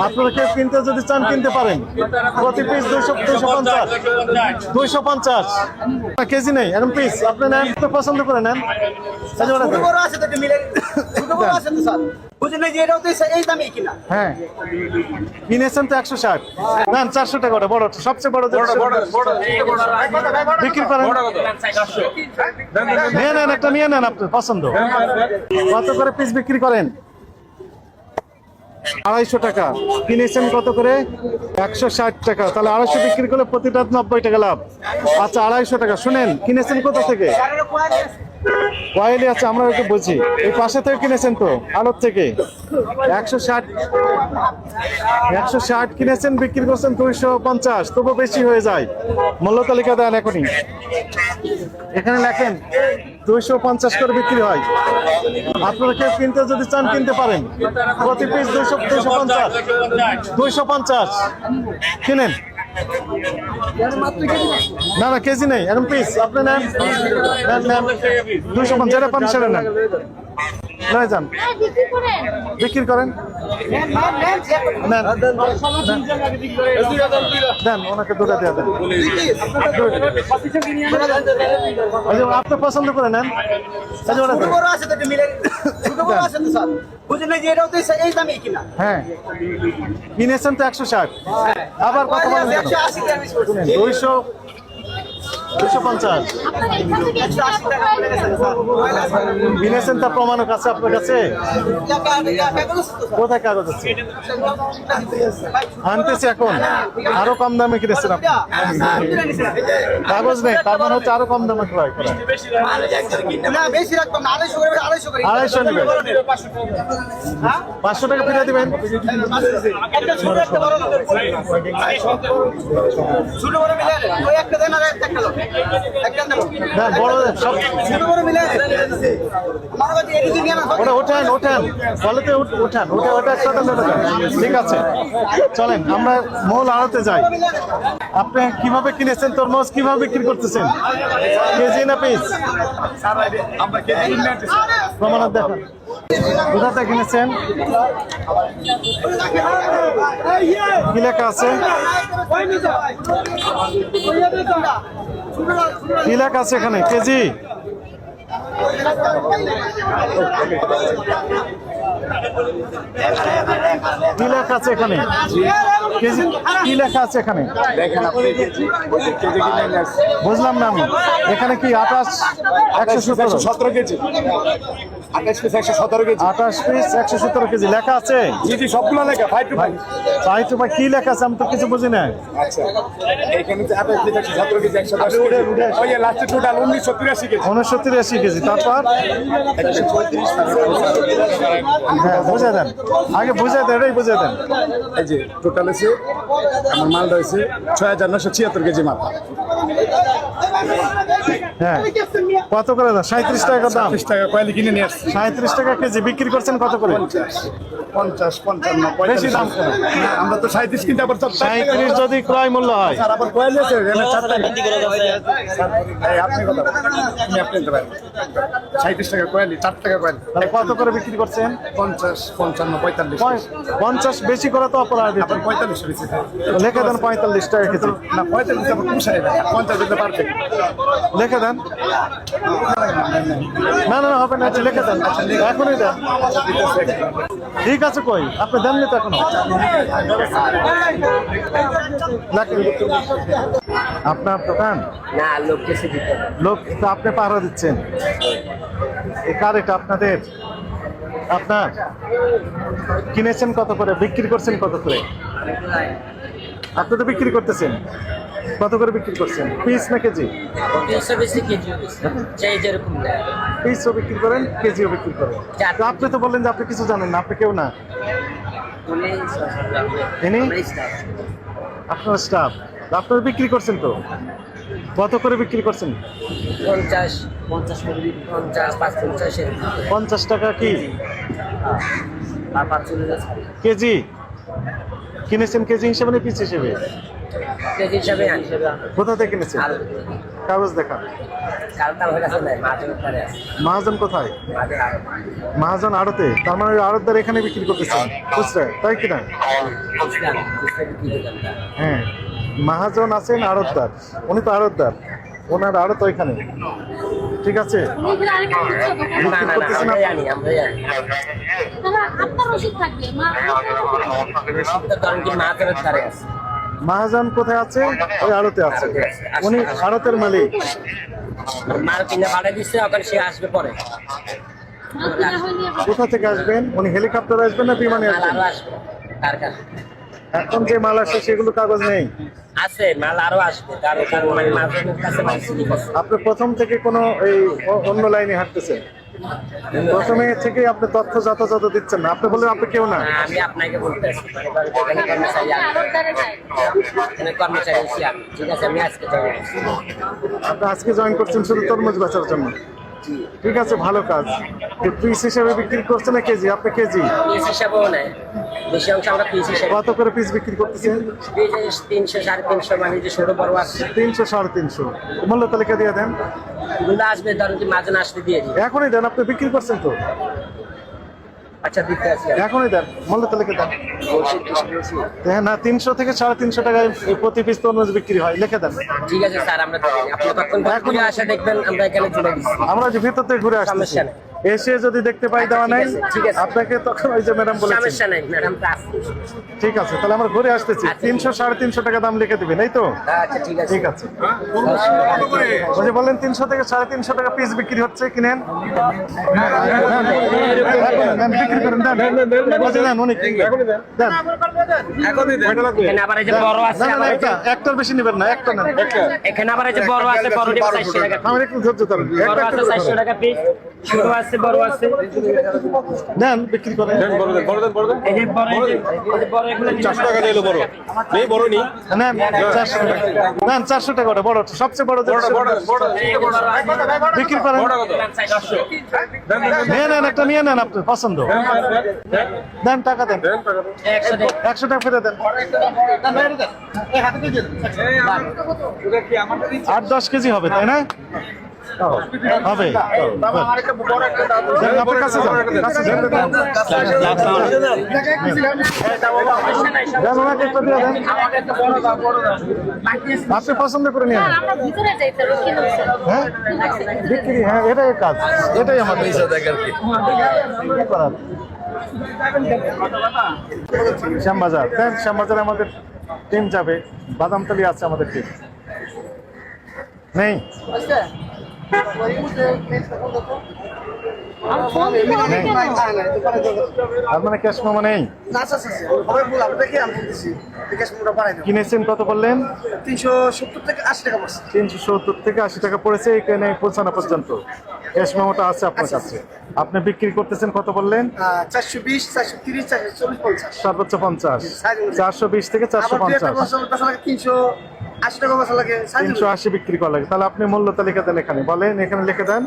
আপনারা কেউ কিনতে যদি চান কিনতে পারেন প্রতি পিস দুইশো দুইশো পঞ্চাশ দুইশো পঞ্চাশ কেজি নেই এখন পিস আপনি নেন তো পছন্দ করে নেন হ্যাঁ কিনেছেন তো একশো ষাট নেন চারশো টাকা বড় সবচেয়ে বড় বিক্রি করেন নিয়ে নেন একটা নিয়ে নেন আপনার পছন্দ কত করে পিস বিক্রি করেন আড়াইশো টাকা। কিনেছেন কত করে? একশো ষাট টাকা। তাহলে আড়াইশো বিক্রি করলে প্রতিটা নব্বই টাকা লাভ। আচ্ছা আড়াইশো টাকা। শুনেন, কিনেছেন কোথা থেকে? কয়েলি আছে, আমরা একটু বুঝি। এই পাশে থেকে কিনেছেন তো, আলোর থেকে? একশো ষাট। একশো ষাট কিনেছেন, বিক্রি করছেন দুইশো পঞ্চাশ। তবু বেশি হয়ে যায়। মূল্য তালিকা দেন এখনই। এখানে লেখেন দুইশো পঞ্চাশ করে বিক্রি হয়। আপনারা কেউ কিনতে যদি চান কিনতে পারেন। প্রতি পিস দুইশো দুইশো পঞ্চাশ। দুইশো পঞ্চাশ। কিনেন। না না, কেজি নেই এখন পিস আপনি নেন। নেন নেন। দুইশো পঞ্চাশ এটা পান সেটা নেন। নয় যান। হ্যাঁ, বিক্রি করেন। দেন ওনাকে দুটা দিয়ে দেন। আপনি পছন্দ করে নেন। হ্যাঁ। কিনেছেন তো একশো ষাট। আবার কত বলেন দুইশো দুইশো পঞ্চাশ। কিনেছেন তার প্রমাণক আছে আপনার কাছে? কোথায় কাগজ আছে? আনতেছি এখন। আরও কম দামে কিনেছেন আপনি? কাগজ নেই তার মানে হচ্ছে আরও কম দামে ক্রয় করা। আড়াইশো নেবেন পাঁচশো টাকা ফিরে দিবেন? ছোট একটা বড় মিলে ওই একটা দেন আর একটা খেলো বড় সব ওটা ওঠেন ওঠেন। বলতে ওঠেন ওটা ওটা একসাথে ঠিক আছে। চলেন, আমরা মূল আড়তে যাই। আপনি কীভাবে কিনেছেন তরমুজ? কীভাবে বিক্রি করতেছেন? কেজি না পিস? প্রমাণ দেখান। কোথাতে কিনেছেন? কি লেখা আছে? কি লেখা আছে এখানে? কেজি? কি লেখা আছে এখানে? কেজি কি লেখা আছে এখানে? বুঝলাম না আমি। এখানে কি আঠাশ একশো সতেরো কেজি। আঠাশ পিস একশো সতেরো কেজি। আঠাশ পিস একশো সতেরো কেজি। লেখা আছে? জি জি সবগুলো লেখা ফাইভ টু ফাইভ কি লেখা আছে? আমি তো কিছু বুঝি না আচ্ছা এখানে যে আঠাশ পিস একশো সতেরো কেজি একশো দশ ওই লাস্টে টোটাল উনিশশো তিরাশি কেজি। উনসত্তর আশি কেজি। তারপর? একশো পঁয়ত্রিশ হ্যাঁ বুঝে দেন। আগে বুঝে দেন এটাই বুঝে দেন। এই যে টোটাল আছে আমার মালটা হয়েছে ছয় হাজার নশো ছিয়াত্তর কেজি মাল। হ্যাঁ। কত করে দাম সাঁত্রিশ টাকা দাম। টাকা কিনে নিয়ে সাঁত্রিশ টাকা কেজি বিক্রি করছেন কত করে? পঞ্চাশ পঞ্চাশ পঞ্চান্ন বেশি দাম আমরা তো সাঁত্রিশ কিনতে আবার সাঁত্রিশ যদি ক্রয় মূল্য হয়। স্যার আবার কয়েলি আছে টাকা এই আপনি কথা আপনি আপনি নিতে পারেন। সাঁত্রিশ টাকা কয়েলি চার টাকা কয়েলি। কত করে বিক্রি করছেন? পঞ্চাশ পঞ্চান্ন পঁয়তাল্লিশ। পঁয়- পঞ্চাশ বেশি করে তো অপরাধ আপনার পঁয়তাল্লিশ লিখে দেন পঁয়তাল্লিশ টাকা কেজি। না পঁয়তাল্লিশ আপনার পুষায় না পঞ্চাশ দিতে পারবে। লিখে দেন। না না না, হবে না লিখে দেন। এখনই দেন। ঠিক আছে কই? আপনি দেননি তো এখনও। আপনার দোকান? না লোক কেসে দিতে লোক তো আপনি পাহারা দিচ্ছেন। এই কার এটা আপনাদের? আপনার? কিনেছেন কত করে? বিক্রি করছেন কত করে? আপনি তো বিক্রি করতেছেন। কত করে বিক্রি করছেন? পিস না কেজি? পিসও বিক্রি করেন কেজিও বিক্রি করেন। তো আপনি তো বললেন যে আপনি কিছু জানেন না আপনি কেউ না। আপনার স্টাফ আপনারা বিক্রি করছেন তো? কত করে বিক্রি করছেন? পঞ্চাশ পঞ্চাশ পঞ্চাশ পঞ্চাশ টাকা কি? কেজি? কিনেছেন কেজি হিসেবে না পিস হিসেবে? কেজি হিসাবে আনি। কোথা থেকে কিনেছেন কাগজ হয়ে আছে। মহাজন কোথায়? মহাজন আড়তে। তার মানে আড়তদার এখানে বিক্রি করতেছেন খুচরা তাই কিনা? কি না হ্যাঁ মহাজন আছেন আড়তদার। উনি তো আড়তদার। ওনার আড়ত ওইখানে। ঠিক আছে? না না না আমরা জানি আমরা জানি আপনার ওষুধ থাকবে মা মহাজন কোথায় আছে? ওই আড়তে আছে। উনি আড়তের মালিক। মাল কিনে ভাড়া দিচ্ছে সে আসবে পরে। কোথা থেকে আসবেন? উনি হেলিকপ্টারে আসবেন না বিমানে আসবেন? আসবে এখন যে মাল আসে সেগুলো কাগজ নেই? আছে মাল আরও আসবে মানে মাছের কাছে মাল আপনি প্রথম থেকে কোনো এই অন্য লাইনে হাঁটতেছেন? প্রথমে থেকে আপনি তথ্য যথাযথ দিচ্ছেন না। আপনি বললেন আপনি কেউ না। আমি আপনাকে বলতে আসছি মানে কর্মচারী আমি। ঠিক আছে আজকে আপনি আজকে জয়েন করছেন শুধু তরমুজ বাঁচার জন্য। ঠিক আছে ভালো কাজ। পিস হিসেবে বিক্রি করছে না কেজি? আপনি কেজি? পিস হিসাবেও নেয়। বেশি অংশ আমরা পিস হিসেবে কত করে পিস বিক্রি করতেছেন? পিস তিনশো সাড়ে তিনশো মানে যে ছোট বড় আছে। তিনশো সাড়ে তিনশো। মূল্য তালিকা দিয়ে দেন। আসবে ধরেন কি মাঝে আসতে দিয়ে দিন এখনই দেন আপনি বিক্রি করছেন তো? আচ্ছা দিতে আসি এখনই দেন মূল্য তালিকা দেন। হ্যাঁ না তিনশো থেকে সাড়ে তিনশো টাকায় প্রতি পিস তরমুজ বিক্রি হয় লিখে দেন। ঠিক আছে স্যার আমরা আপনি তখন ঘুরে আসা দেখবেন আমরা এখানে চলে আমরা যে ভিতর থেকে ঘুরে আসছি সমস্যা নেই। এসে যদি দেখতে পাই দেওয়া নাই ঠিক আছে, ঠিক আছে। আপনাকে তখন ওই যে ম্যাডাম বলেছেন সমস্যা নাই ম্যাডাম ঠিক আছে তাহলে আমরা ঘুরে আসতেছি। আচ্ছা। তিনশো সাড়ে তিনশো টাকা দাম লিখে দিবেন এই তো? আচ্ছা ঠিক আছে। ঠিক আছে। ওই যে বললেন তিনশো থেকে সাড়ে তিনশো টাকা পিস বিক্রি হচ্ছে কিনেন। বিক্রি করেন দেন। ওই যে দেন, উনি দেন। এখানে আবার এই যে বড় আছে না, না, না, আবার এই যে- একটা একটার বেশি নেবেন না একটা নেন। এখানে আবার এই যে বড় আছে বড় টাকা আমার একটু ধৈর্য ধরেন। বড় আছে একটা চারশো ধরেন। টাকা পিস ছোট আছে বড় আছে। নেন বিক্রি করেন। এই যে বড় এই যে- এই যে বড় এগুলো চারশো টাকা দিলো বড়। নেই বড় নেই। নেন চারশো টাকা। নেন চারশো টাকা ওটা বড় সবচেয়ে বড় যে- বিক্রি করেন। নিয়ে নেন একটা নিয়ে নেন আপনার পছন্দ। দেন। টাকা দেন। একশো টাকা একশো টাকা ফেলে দেন। আট দশ কেজি হবে তাই না? হবে। আপনার কাছে আপনি পছন্দ করে নিয়ে হ্যাঁ? বিক্রি হ্যাঁ এটাই কাজ। এটাই আমাদের কি। করার? শ্যামবাজার। দেন শ্যামবাজারে আমাদের টিম যাবে। বাদামতলি আছে আমাদের টিম নেই? মানে ক্যাশ মেমো নেই? কিনেছেন কত বললেন? তিনশো সত্তর থেকে আশি টাকা তিনশো সত্তর থেকে আশি টাকা পড়েছে এখানে পৌঁছানো পর্যন্ত। ক্যাশ মেমোটা আছে আপনার কাছে। আপনি বিক্রি করতেছেন কত বললেন? চারশো বিশ চারশো তিরিশ চারশো চল্লিশ পঞ্চাশ। সর্বোচ্চ পঞ্চাশ চারশো বিশ থেকে চারশো পঞ্চাশ। তিনশো তিনশো আশি বিক্রি করা লাগে। তাহলে আপনি মূল্য তালিকা দেন এখানে। বলেন এখানে লিখে দেন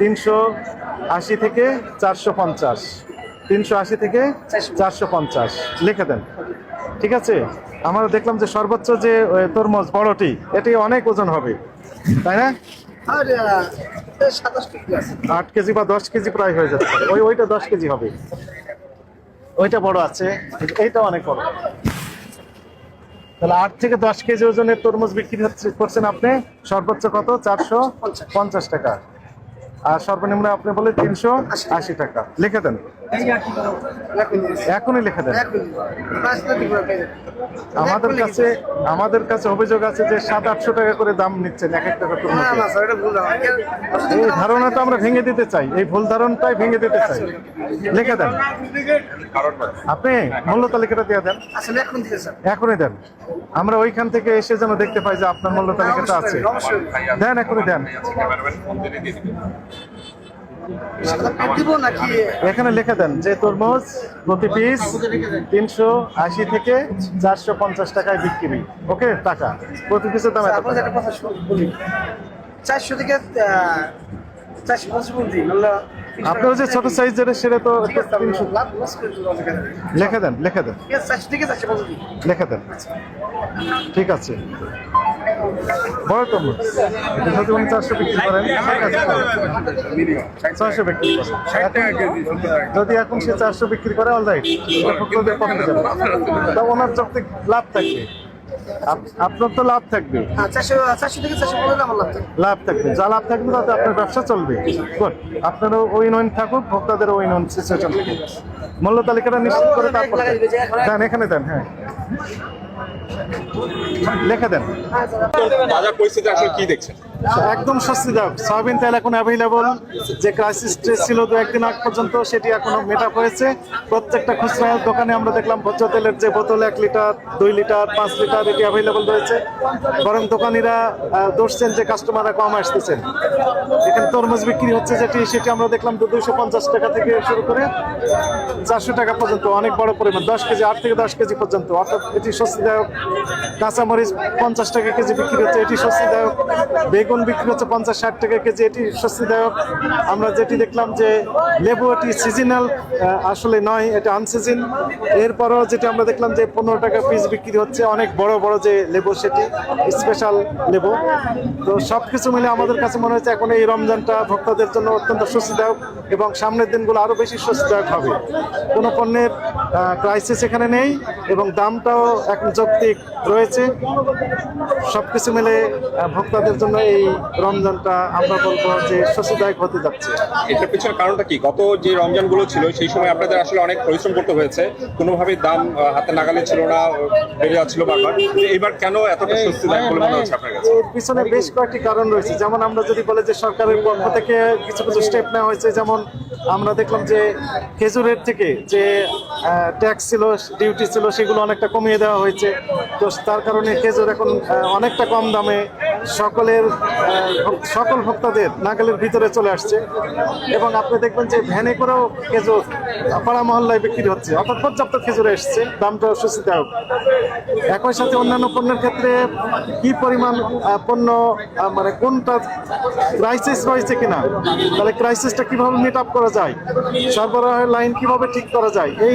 তিনশো আশি থেকে চারশো পঞ্চাশ। তিনশো আশি থেকে চারশো পঞ্চাশ। লিখে দেন। ঠিক আছে? আমরা দেখলাম যে সর্বোচ্চ যে তরমুজ বড়টি এটি অনেক ওজন হবে। তাই না? আর আট কেজি বা দশ কেজি প্রায় হয়ে যাচ্ছে। ওই ওইটা দশ কেজি হবে। ওইটা বড় আছে এইটা অনেক বড়। তাহলে আট থেকে দশ কেজি ওজনের তরমুজ বিক্রি হচ্ছে করছেন আপনি সর্বোচ্চ কত? চারশো পঞ্চাশ। টাকা। আর সর্বনিম্ন আপনি বলে তিনশো আশি টাকা। লিখে দেন। এখনই লিখে দেন। আমাদের কাছে আমাদের কাছে অভিযোগ আছে যে সাত আটশো টাকা করে দাম নিচ্ছেন এক এক টাকা না তরমুজে না স্যার এটা ভুল আমার এই ধারণাটা আমরা ভেঙে দিতে চাই। এই ভুল ধারণটাই ভেঙে দিতে চাই। লিখে দেন। আপনি মূল্য তালিকাটা দিয়ে দেন। আসলে এখন দিকে স্যার। এখনই দেন। আমরা ওইখান থেকে এসে যেন দেখতে পাই যে আপনার মূল্য তালিকাটা আছে। দেন এখনই দেন। এখানে লিখে দেন যে তরমুজ প্রতি পিস তিনশো আশি থেকে চারশো পঞ্চাশ টাকায় বিক্রি। ওকে টাকা। প্রতি পিসের দাম চারশো থেকে চারশো পঞ্চাশ পর্যন্ত আপনার যে ছোট সাইজের সেটা তো। লিখে দেন লিখে দিন। লিখে দেন। ঠিক আছে। বড় তরমুজ এটা যদি উনি চারশো বিক্রি করেন। চারশো বিক্রি করেন। যদি এখন সে চারশো বিক্রি করে অল রাইট তা ওনার যৌক্তিক লাভ থাকবে। আপনার তো লাভ থাকবে। হ্যাঁ চারশো চারশো থেকে চারশো পনেরো আমার লাভ থাকবে। যা লাভ থাকবে তাতে আপনার ব্যবসা চলবে। গুড আপনারও ওই নইন থাকুক ভোক্তাদের ওই নইন সিচুয়েশন মূল্য তালিকাটা নিশ্চিত করে তারপর দেন এখানে দেন হ্যাঁ। লেখা দেন। বাজার পরিস্থিতি আসলে কি দেখছেন? একদম স্বস্তিদায়ক সয়াবিন তেল এখন অ্যাভেলেবল যে ক্রাইসিস ছিল দু একদিন আগ পর্যন্ত, সেটি এখনও মেটা হয়েছে। প্রত্যেকটা খুচরা দোকানে আমরা দেখলাম ভোজ্য তেলের যে বোতল, এক লিটার, দুই লিটার, পাঁচ লিটার এটি অ্যাভেলেবল রয়েছে। বরং দোকানিরা দোষছেন যে কাস্টমাররা কম আসতেছেন। এখানে তরমুজ বিক্রি হচ্ছে যেটি, সেটি আমরা দেখলাম দুশো পঞ্চাশ টাকা থেকে শুরু করে চারশো টাকা পর্যন্ত, অনেক বড় পরিমাণ, দশ কেজি, আট থেকে দশ কেজি পর্যন্ত। অর্থাৎ এটি স্বস্তিদায়ক। কাঁচামরিচ পঞ্চাশ টাকা কেজি বিক্রি হচ্ছে, এটি স্বস্তিদায়ক। বেগুন বিক্রি হচ্ছে পঞ্চাশ ষাট টাকা কেজি। এটি স্বস্তিদায়ক। আমরা যেটি দেখলাম যে লেবু এটি সিজনাল আসলে নয়, এটা আনসিজন এরপরও যেটি আমরা দেখলাম যে পনেরো টাকা পিস বিক্রি হচ্ছে, অনেক বড় বড় যে লেবু সেটি স্পেশাল লেবু। তো সব কিছু মিলে আমাদের কাছে মনে হচ্ছে এখন এই রমজানটা ভোক্তাদের জন্য অত্যন্ত স্বস্তিদায়ক এবং সামনের দিনগুলো আরও বেশি স্বস্তিদায়ক হবে। কোনো পণ্যের ক্রাইসিস এখানে নেই এবং দামটাও এখন যৌক্তিক। রয়েছে। সব কিছু মিলে ভোক্তাদের জন্য এই রমজানটা আমরা বলব যে স্বস্তিদায়ক হতে যাচ্ছে। এটার পিছনে কারণটা কি? গত যে রমজানগুলো ছিল সেই সময় আপনাদের আসলে অনেক পরিশ্রম করতে হয়েছে। কোনোভাবেই দাম হাতে নাগালে ছিল না বেড়ে যাচ্ছিল বারবার। এবার কেন এতটা স্বস্তিদায়ক বলে মনে হচ্ছে আপনার কাছে? পিছনে বেশ কয়েকটি কারণ রয়েছে। যেমন আমরা যদি বলে যে সরকারের পক্ষ থেকে কিছু কিছু স্টেপ নেওয়া হয়েছে যেমন আমরা দেখলাম যে খেজুরের থেকে যে ট্যাক্স ছিল ডিউটি ছিল, সেগুলো অনেকটা কমিয়ে দেওয়া হয়েছে। তো তার কারণে খেজুর এখন অনেকটা কম দামে সকলের সকল ভোক্তাদের নাগালের ভিতরে চলে আসছে। এবং আপনি দেখবেন যে ভ্যানে করেও খেজুর, পাড়া মহল্লায় বিক্রি হচ্ছে। অর্থাৎ পর্যাপ্ত খেজুর এসছে, দামটা স্বস্তিদায়ক একই সাথে অন্যান্য পণ্যের ক্ষেত্রে কি পরিমাণ পণ্য মানে কোনটা ক্রাইসিস রয়েছে কিনা, তাহলে ক্রাইসিসটা কীভাবে মিট আপ করা যায়, সরবরাহের লাইন কীভাবে ঠিক করা যায়, এই